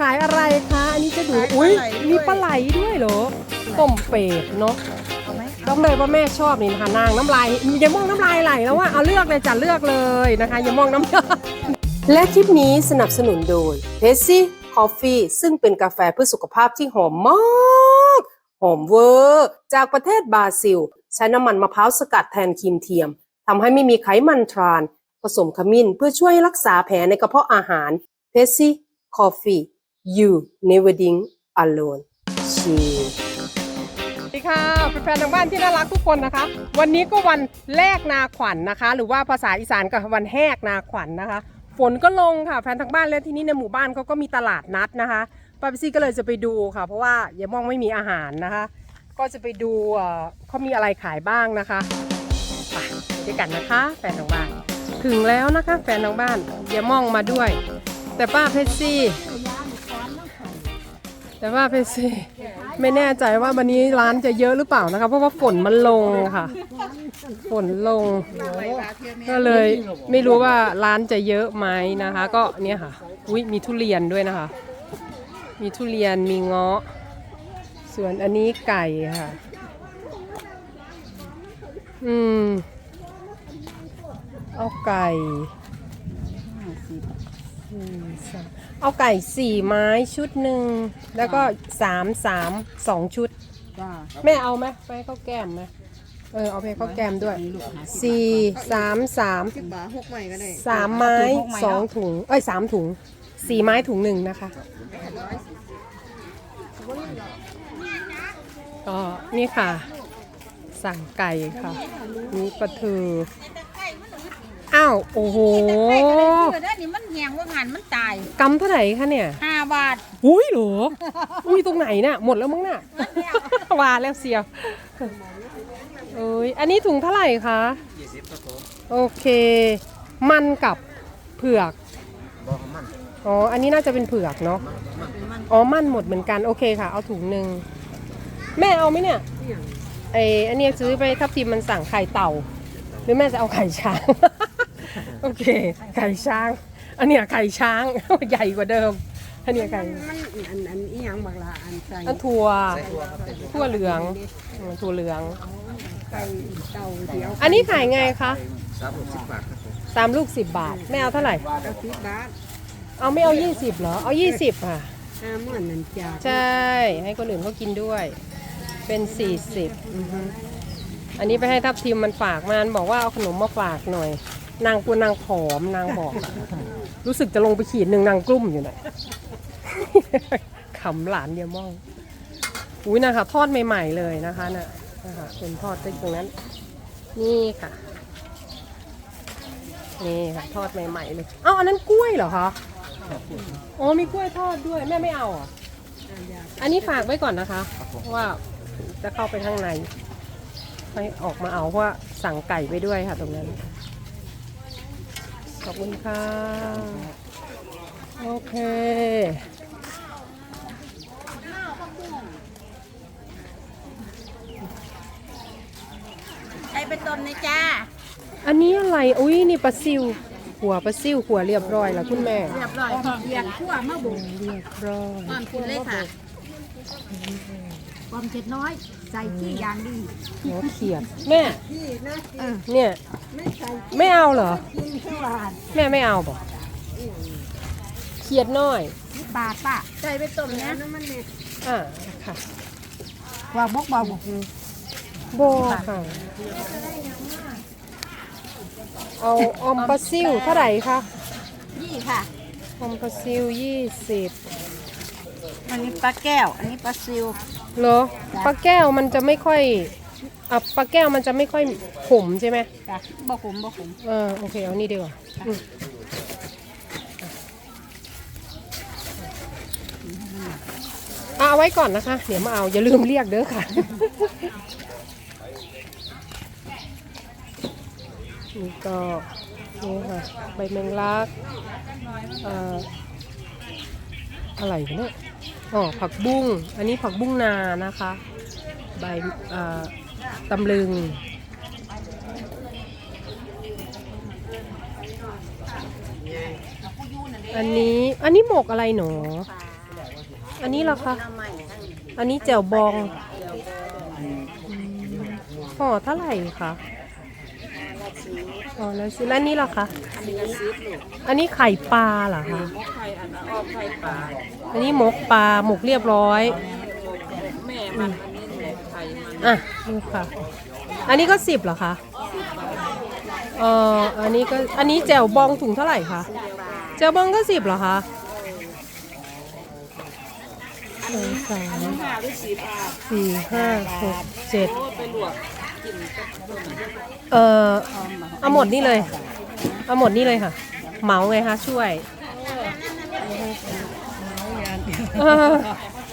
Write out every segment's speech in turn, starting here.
ขายอะไรคะ อันนี้จะดู ขายอุ้ยปลาไหลด้วย มีปลาไหลด้วยเหรอ ต้มเป็ดเนาะเอาไหมต้องเลยว่าแม่ชอบนี่นะคะนางน้ำลายอย่ามองน้ำลายไหลแล้วว่าเอาเลือกเลยจ้ะเลือกเลยนะคะอย่ามองน้ำลายและคลิปนี้สนับสนุนโดยเพ s ซี่คอฟฟี่ซึ่งเป็นกาแฟเพื่อสุขภาพที่หอมมาก หอมเวอร์ จากประเทศบราซิล ใช้น้ำมันมะพร้าวสกัดแทนครีมเทียมทำให้ไม่มีไขมันทราน ผสมขมิ้นเพื่อช่วยรักษาแผลในกระเพาะอาหารเพ s ซี่คอฟฟี่ you never drink alone cheers สวัสดีค่ะแฟนๆทางบ้านที่น่ารักทุกคนนะคะ วันนี้ก็วันแรกนาขวัญนะคะ หรือว่าภาษาอีสานก็วันแหกนาขวัญนะคะ ฝนก็ลงค่ะแฟนทางบ้านแล้วที่นี่ในหมู่บ้านเขาก็มีตลาดนัดนะคะป้าพิซี่ก็เลยจะไปดูค่ะ เพราะว่าอย่ามองไม่มีอาหารนะคะ ก็จะไปดูเอ่อเขามีอะไรขายบ้างนะคะไปด้วยกันนะคะ แฟนทางบ้านถึงแล้วนะคะ แฟนทางบ้านอย่ามองมาด้วย แต่ป้าเพชรซี่ แต่ว่าเพชรซี่ไม่แน่ใจว่าวันนี้ร้านจะเยอะหรือเปล่านะคะ เพราะว่าฝนมันลงค่ะ ฝนลง ก็เลยไม่รู้ว่าร้านจะเยอะไหมนะคะ ก็เนี่ยค่ะอุ้ยมีทุเรียนด้วยนะคะ มีทุเรียนมีเงาะ ส่วนอันนี้ไก่ค่ะ อืมเอาไก่สี่สาม เอาไก่สี่ไม้ชุดหนึ่งแล้วก็สามสามสองชุด จ้าแม่เอาไหมไปให้ข้าวแกมไหมเออเอาไปให้ข้าวแกมด้วยสี่สามสามสิบบาทหกใหม่ก็ได้สามไม้สองถุงเอ้ยสามถุงสี่ไม้ถุงหนึ่งนะคะก็นี่ค่ะ สั่งไก่ค่ะ มีปลาทู อ้าวโอ้โหเออได้นี่มันแหงว่าหันมันตายกำเท่าไหร่คะเนี่ยห้าบาทอุ้ยเหรออุ้ยตรงไหนเนี่ยหมดแล้วมั้งน่ะวาแล้วเสียวเอ้ยอันนี้ถุงเท่าไหร่คะโอเค มันกับเผือกอ๋ออันนี้น่าจะเป็นเผือกเนาะอ๋อมันหมดเหมือนกันโอเคค่ะ เอาถุงหนึ่งแม่เอาไหมเนี่ยไออันเนี้ยซื้อไปทับทิมมันสั่งไข่เต่า หรือแม่จะเอาไข่ช้าง โอเค ไข่ช้าง อันเนี้ยไข่ช้าง ใหญ่กว่าเดิม อันเนี้ยไข่ มันอันอันอีหยังบักละอันใส่อันถั่วถั่วเหลืองอืมถั่วเหลืองไก่เต่าเดียวอันนี้ขายไงคะสามลูกสิบบาท ไม่เอาเท่าไหร่ กระสิบบาทเอาไม่เอายี่สิบเหรอ เอายี่สิบค่ะ ห้าหมื่นนั่นจ้าใช่ ให้คนอื่นเขากินด้วย เป็นสี่สิบอันนี้ไปให้ทับทิมมันฝากมันบอกว่าเอาขนมมาฝากหน่อย นางกลัวนางผอมนางบอกอะรู้สึกจะลงไปขีดหนึ่งนางกลุ้มอยู่หน่อยขำหลานเดียวมองอุ้ยนะคะทอดใหม่ ๆ เลยนะคะน่ะนะคะเป็นทอดตรงนั้น นี่ค่ะนี่ค่ะทอดใหม่ๆเลยเอ้าอันนั้นกล้วยเหรอคะอ๋อมีกล้วยทอดด้วยแม่ไม่เอาอะอันนี้ฝากไว้ก่อนนะคะ ว่าจะเข้าไปข้างในไปออกมาเอาเพราะสั่งไก่ไปด้วยค่ะตรงนั้น ขอบคุณค่ะ โอเคใช้ไปต้มนะจ้าอันนี้อะไร อุ้ยนี่ปลาซิว หัวปลาซิว หัวเรียบร้อยแล้วคุณแม่ เรียบร้อยเรียกขั้วมาบุงเรียบร้อยความกินเลยค่ะความเผ็ดน้อยใส่ที่อย่างดีหัวเขียดแม่เนี่ยไม่เอาเหรอแม่ไม่เอาบอกเขียดน้อยบาทป่ะใส่ไปต้มเนี้ยอ่าค่ะว่าบกว่าบกโบค่ะเอาออมปลาซิวเท่าไหร่คะยี่ค่ะออมปลาซิวยี่สิบอันนี้ปลาแก้ว อันนี้ปลาซิว เหรอปลาแก้วมันจะไม่ค่อยอะปลาแก้วมันจะไม่ค่อยขมใช่ไหมจ้ะบ่ขมบ่ขม เออโอเคเอานี่ดีกว่าอืมเอาเอาไว้ก่อนนะคะ เดี๋ยวมาเอาอย่าลืมเรียกเด้อค่ะ นี่ก็นี่ค่ะใบแมงลักเอ่ออะไรวะเนี่ย อ๋อผักบุ้ง อันนี้ผักบุ้งนานะคะ ใบเอ่อตำลึง อันนี้ อันนี้หมกอะไรหนอปลาอันนี้เหรอคะ อันนี้แจ่วบองห่อเท่าไหร่คะ อ๋อแล้วสิแล้วอันนี้เหรอคะอันนี้ไข่ปลาเหรอคะไข่อันออกไข่ปลาอันนี้หมกปลาหมกเรียบร้อย แม่มันอันนี้แหละไข่มันอะนี่ค่ะ อันนี้ก็สิบเหรอคะ เอ่อ อันนี้ก็ อันนี้แจ่วบองถุงเท่าไหร่คะ แจ่วบองก็สิบเหรอคะสองสามห้าหรือสี่บาทสี่ห้าหกเจ็ดโอ้ไปลวกกินกับต้นเอ่อ เอาหมดนี่เลย เอาหมดนี่เลยค่ะ เหมาไงคะช่วยเออ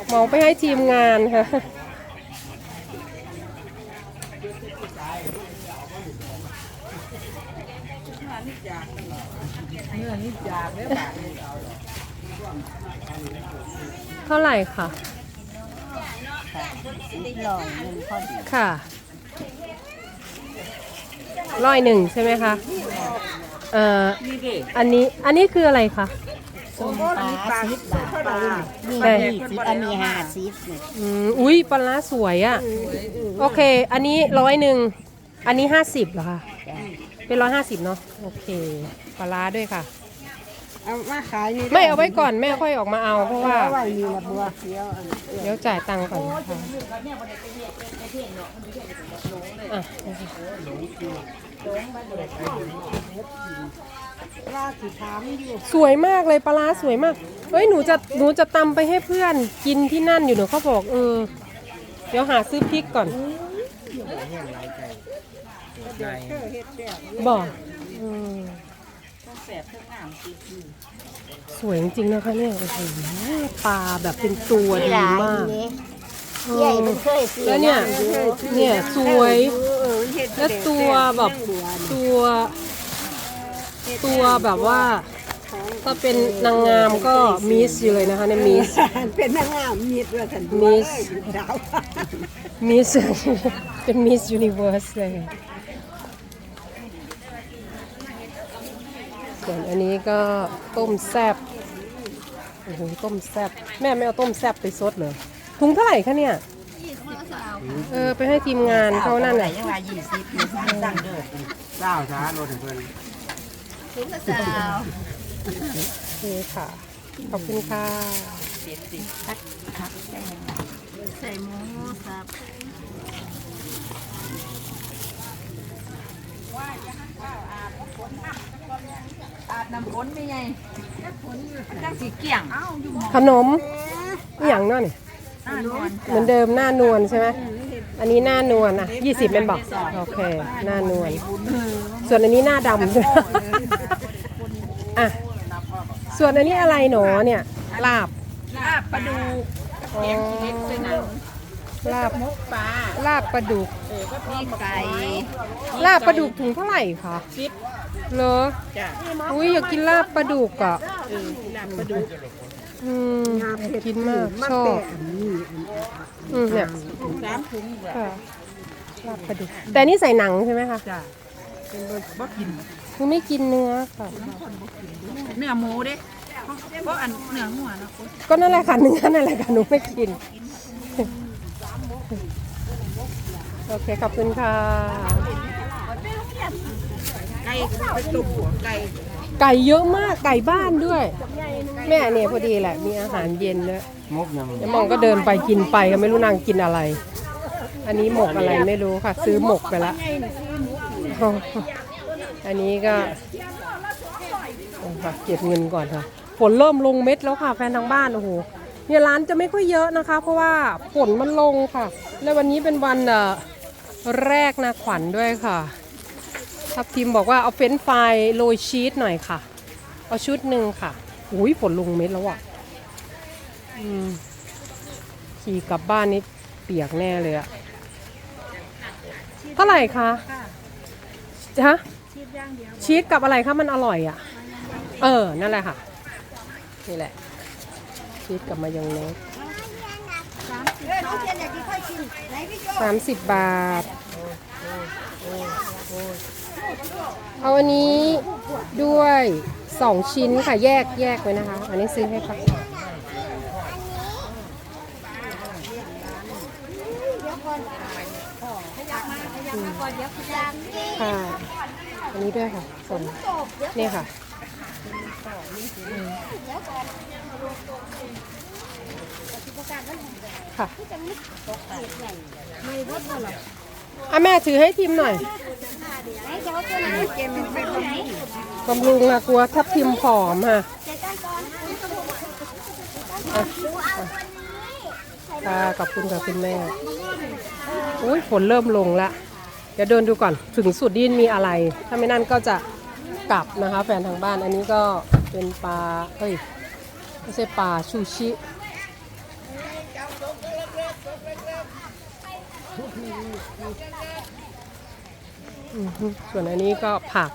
เหมาไปให้ทีมงานค่ะ เนื้อนี่จางแล้วบาทเท่าไหร่ค่ะสิบหล่อเงินพอดี ค่ะ ร้อยหนึ่งใช่ไหมคะ เอ่อนี่ดิอันนี้ อันนี้คืออะไรคะ ส้มปลาสิบบาทปลานี่ได้ ยี่สิบอันนี้ห้าสิบนี่อืมอุ้ยปลาร้าสวยอะ่ะ โอเค อันนี้ร้อยหนึ่ง อันนี้ห้าสิบเหรอคะเป็นร้อยห้าสิบเนาะ โอเค ปลาร้าด้วยค่ะ เอามาขายนี่ไม่เอาไว้ก่อนแม่ค่อยออกมาเอาเพราะว่า เอาไว้นี่ละบัวเขียวอันเดี๋ยวจ่ายตังค์ก่อนนะคะ อะสวยมากเลยปลาร้าสวยมาก เฮ้ยหนูจะหนูจะตำไปให้เพื่อนกินที่นั่นอยู่หนูเขาบอกเออ เดี๋ยวหาซื้อพริกก่อนบอกสวยจริงๆนะคะเนี่ยโอ้โหปลาแบบเป็นตัวดีมาก ใหญ่อมันเคยซื้อแล้วเนี่ย เนี่ยสวยเออเฮ็ดแล้วตัวแบบ ตัว ตัวแบบว่า ถ้าเป็นนางงามก็มิสอยู่เลยนะคะเนี่ยมิสเป็นนางงามมีดว่าท่านมิสดาวมิสเป็นมิสยูนิเวอร์สเลยส่วนอันนี้ก็ต้มแซบโอ้โหต้มแซบแม่ไม่เอาต้มแซบไปซดเลย ถุงเท่าไหร่คะเนี่ยเออ ไปให้ทีมงานเขานั่นแหละยังไงยี่สิบนี่สั่งเด้อเจ้าช้าโลถึงเพิ่นถึงกระสาวโอเคค่ะ ขอบคุณค่ะสิบสิบทักทักใส่หมูสับอาบน้ำฝนไม่ไงจังสีเกี่ยงขนมอหย่างเนั่นนี่หน้านวล เหมือนเดิมหน้านวลใช่ไหมอันนี้หน้านวลอะยี่สิบเป็นบอกโอเค หน้านวลส่วนอันนี้หน้าดำใช่ไหมอะส่วนอันนี้อะไรหนอเนี่ยลาบลาบปลาดูอ๋อเล็กเป็นหนังลาบมุกปลาลาบปลาดุกมีไก่ลาบปลาดุกถุงเท่าไหร่คะซิปเหรอจ้ะอุ้ยอยากกินลาบปลาดุกอะเออลาบปลาดู อืมอยากกินมากมาชอแต่บอันนี้อืมเนี่ยสามถุงแบบค่ะลาบปลาดุกแต่อันนี่ใส่หนังใช่ไหมคะจ้ะเป็นบ่กินคือไม่กินเนื้อค่ะ เนื้อหมูเด้เพราะอันเนื้อหัวนะก็นั่นแหละค่ะเนื้อนั่นแหละค่ะหนูไม่กิน โอเค ขอบคุณค่ะไก่ไปตุ่มหัวไก่ ไก่เยอะมากไก่บ้านด้วย แม่เนี่ยพอดีแหละ มีอาหารเย็นด้วยมกยังยายมองก็เดินไปกินไปก็ไม่รู้นางกินอะไร อันนี้หมกอะไรไม่รู้ค่ะ ซื้อหมกไปละ อันนี้ก็เอาค่ะเก็บเงินก่อนค่ะฝนเริ่มลงเม็ดแล้วค่ะแฟนทางบ้านโอ้โหเนี่ยร้านจะไม่ค่อยเยอะนะคะ เพราะว่าฝนมันลงค่ะ และวันนี้เป็นวันเอ่อแรกนะขวัญด้วยค่ะ ทับทีมบอกว่าเอาเฟรนฟรายโรยชีสหน่อยค่ะ เอาชุดหนึ่งค่ะอุ้ยฝนลงเม็ดแล้วอะขี่กลับบ้านนี่เปียกแน่เลยอะเท่าไหร่คะฮะชีสกับอะไรคะมันอร่อยอะ เออ นั่นแหละค่ะ นี่แหละ ชีสกับมายองเนสสามสิบบาท เอาอันนี้ด้วยสองชิ้นค่ะแยกแยกไว้นะคะ อันนี้ซื้อให้ค่ะค่ะอันนี้ด้วยค่ะสมนี่ค่ะค่ะ อะแม่ถือให้ทีมหน่อยบำรุงอะกลัวทับทิมผอมค่ะค่ะขอบคุณค่ะคุณแม่อุ้ยฝนเริ่มลงละเดี๋ยวเดินดูก่อนถึงสุดดินมีอะไร ถ้าไม่นั่นก็จะกลับนะคะ แฟนทางบ้านอันนี้ก็เป็นปลาเฮ้ยไม่ใช่ปลาชูชิ อือฮึ ส่วนอันนี้ก็ผัก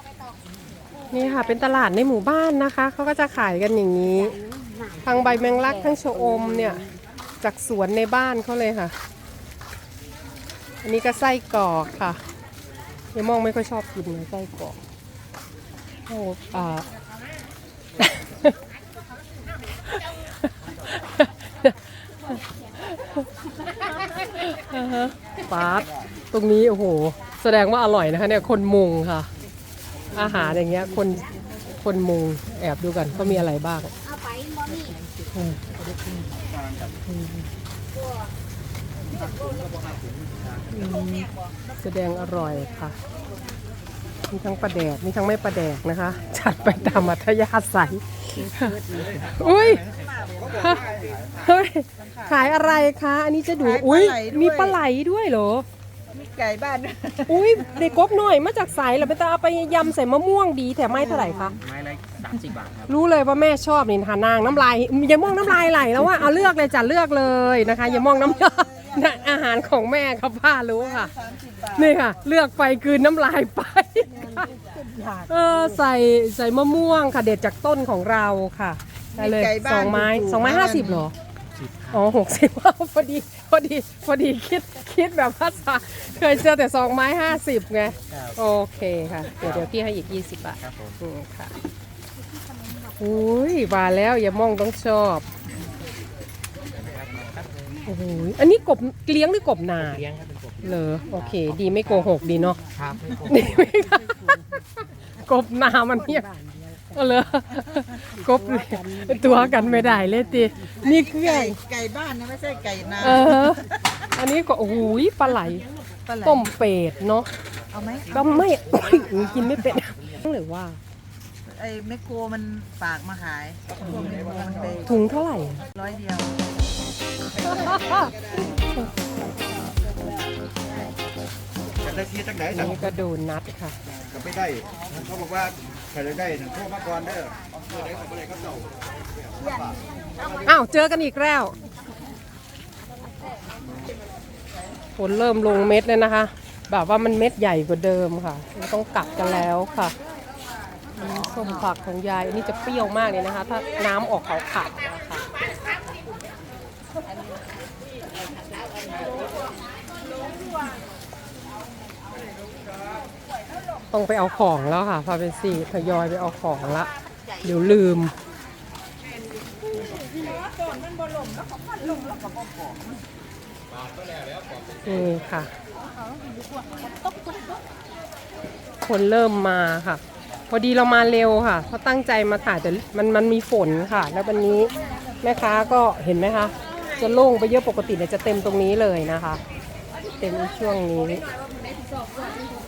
นี่ค่ะเป็นตลาดในหมู่บ้านนะคะ เขาก็จะขายกันอย่างนี้ ทั้งใบแมงลักทั้งชะอมเนี่ย จากสวนในบ้านเขาเลยค่ะ อันนี้ก็ไส้กรอกค่ะเยมองไม่ค่อยชอบกินเลยไส้กรอกโอ้อ่า อ่าฮะปาร์ตรงนี้โอ้โห แสดงว่าอร่อยนะคะเนี่ยคนมุงค่ะ อาหารอย่างเงี้ยคนคนมุงแอบดูกันเขามีอะไรบ้างเอาไปบอนี่อืมแสดงอร่อยค่ะ มีทั้งประแดกมีทั้งไม่ประแดกนะคะ จัดไปตามมัธยาศัย อุ้ยเฮ้ยขายอะไรคะ อันนี้จะดูอุ้ยมีปลาไหลด้วยเหรอ มีไก่บ้านอุ้ยเด็กกบหน่อยมาจากสายเราไปตาเอาไปยำใส่มะม่วงดีแถมไม้เท่าไหร่คะ ไม้ละสามสิบบาทครับ รู้เลยว่าแม่ชอบนี่ค่ะนางน้ำลายอย่ามองน้ำลายไหลแล้วว่าเอาเลือกเลยจ้ะเลือกเลยนะคะอย่ามองน้ำ น่ะอาหารของแม่ครับป้ารู้ค่ะนี่ค่ะ เลือกไปคืนน้ำลายไปเออใส่ใส่มะม่วงค่ะเด็ดจากต้นของเราค่ะได้เลยมีไก่บ้านสองไม้ถูกๆสองไม้นะห้าสิบเหรออ๋อหกสิบพอดีพอดีพอดีคิดคิดแบบภาษาเคยเจอแต่สองไม้ห้าสิบไงโอเคค่ะ เดี๋ยวเดี๋ยวพี่ให้อีกยี่สิบบาท ครับผม อืมค่ะ อุ้ยมาแล้วอย่ามองต้องชอบ โอ้โหอันนี้กบเลี้ยงหรือกบนาเลี้ยงครับเป็นกบเหรอโอเค ดีไม่โกหกดีเนาะครับเป็นกบดีไหมคะกบนามันเนี่ยเอาเหรอกบตัวกันไม่ได้เลยตินี่คือไงไก่ไก่บ้านนะไม่ใช่ไก่นาเออ อันนี้ก็โอ้โหปลาไหลปลาไหลต้มเป็ดเนาะเอาไหมก็ไม่กินไม่เป็นหรือว่าไอ้แมคโครมันฝากมาขายพวกแมคโครมันไปถุงเท่าไหร่ร้อยเดียว จะได้ที่จังไหนอันสั่งนี้ก็โดนัทค่ะก็ไม่ได้เขาบอกว่าใครจะได้หนึ่งโทรมาก่อนเด้อเมื่อไร่ก็เมื่อไรก็เจ้าอ้าวเจอกันอีกแล้วฝนเริ่มลงเม็ดเลยนะคะ แบบว่ามันเม็ดใหญ่กว่าเดิมค่ะต้องกลับกันแล้วค่ะส้มผักของยายอันนี้จะเปรี้ยวมากเลยนะคะ ถ้าน้ำออกขาวๆนะ ต้องไปเอาของแล้วค่ะพาไปสี่ทยอยไปเอาของละเดี๋ยวลืมนี่ค่ะ คนเริ่มมาค่ะ พอดีเรามาเร็วค่ะเพราะตั้งใจมาถ่ายแต่มันมันมีฝนค่ะ แล้ววันนี้แม่ค้าก็เห็นไหมคะ จะโล่งไปเยอะปกติเนี่ยจะเต็มตรงนี้เลยนะคะ เต็มช่วงนี้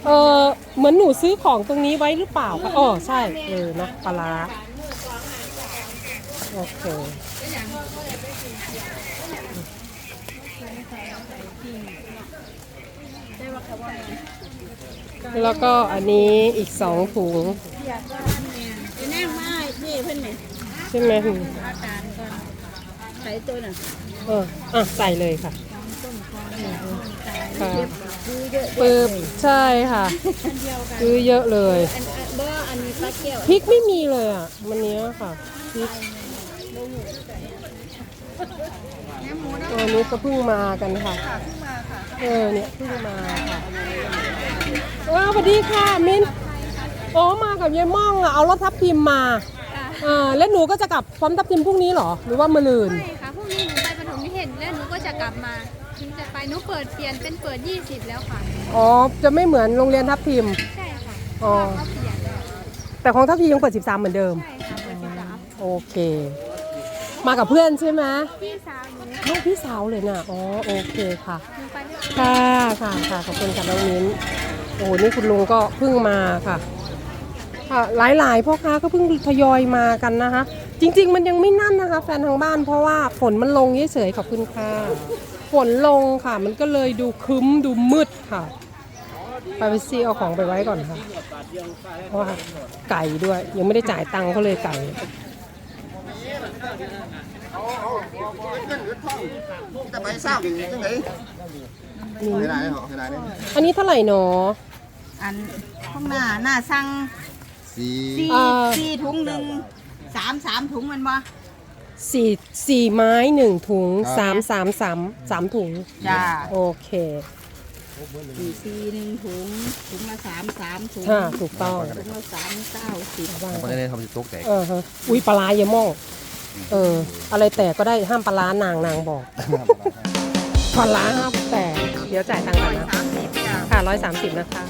เออเหมือนหนูซื้อของตรงนี้ไว้หรือเปล่าคะอ๋อใช่เออเนาะปลาร้าโอเคแล้วก็อันนี้อีกสองถุงแน่มากนี่เพื่อนไหมใช่ไหมอาจารย์ก่อนใส่ตัวน่ะเอออะใส่เลยค่ะค่ะ คือเยอะปึ๊บใช่ค่ะซื้อเยอะเลย อันอันบ่อันนี้ปลาเกี๊ยวพริกไม่มีเลยอะ วันนี้ค่ะพริกเออนี้ก็เพิ่งมากันค่ะเออเนี่ยเพิ่งมาค่ะว้าวสวัสดีค่ะมินโอ้มากับยายม่องอะเอารถทับทิมมาเออแล้วหนูก็จะกลับพร้อมทับทิมพรุ่งนี้เหรอ หรือว่ามือลืน ใช่ค่ะพรุ่งนี้หนูไปปฐมนิเทศแล้วหนูก็จะกลับมาถึงจะ ไปหนูเปิดเปลี่ยนเป็นเปิด 20 แล้วค่ะ อ๋อ จะไม่เหมือนโรงเรียนทับทิม ใช่ค่ะอ๋อเขาเปลี่ยนแล้วแต่ของทับทิมยังเปิด 13 เหมือนเดิม ใช่ค่ะเปิด13โอเค มากับเพื่อนใช่ไหมพี่สาวหนูลูกพี่สาวเลยน่ะ อ๋อ โอเคค่ะ หนูไปด้วยค่ะค่ะค่ะขอบคุณค่ะน้องมิ้นโอ้โหนี่คุณลุงก็เพิ่งมาค่ะค่ะหลายๆพ่อค้าก็เพิ่งทยอยมากันนะคะ จริง ๆ มันยังไม่นั่นนะคะ แฟนทางบ้านเพราะว่าฝนมันลงเฉยๆขอบคุณค่ะ ฝนลงค่ะ มันก็เลยดูครึ้มดูมืดค่ะ ไปไปซี่เอาของไปไว้ก่อนค่ะเพราะว่าไก่ด้วย ยังไม่ได้จ่ายตังค์เขาเลยไก่จะไปสร้างจังไหนให้ได้เหรอให้ได้เนี่ยอันนี้เท่าไหร่หนอ อันข้างหน้าหน้าสั่งสี่สี่เอ่อสี่ถุงหนึ่งสามสามถุงแมันบ่ สี่สี่ไม้หนึ่งถุงสามสามสามสามถุง จ้าโอเคสี่สี่หนึ่งถุงถุงละสามสามถุงค่ะถูกต้องถุงละสามเก้าสิบว่างคนได้ทำสิตกแตกเออฮะอุ้ยปลาร้าเยอะม่องเออ อะไรแตกก็ได้ห้ามปลาร้านางนางบอกปลาร้าห้ามแตกเดี๋ยวจ่ายตังค์ก่อนนะ สามสิบจ้าค่ะร้อยสามสิบนะคะ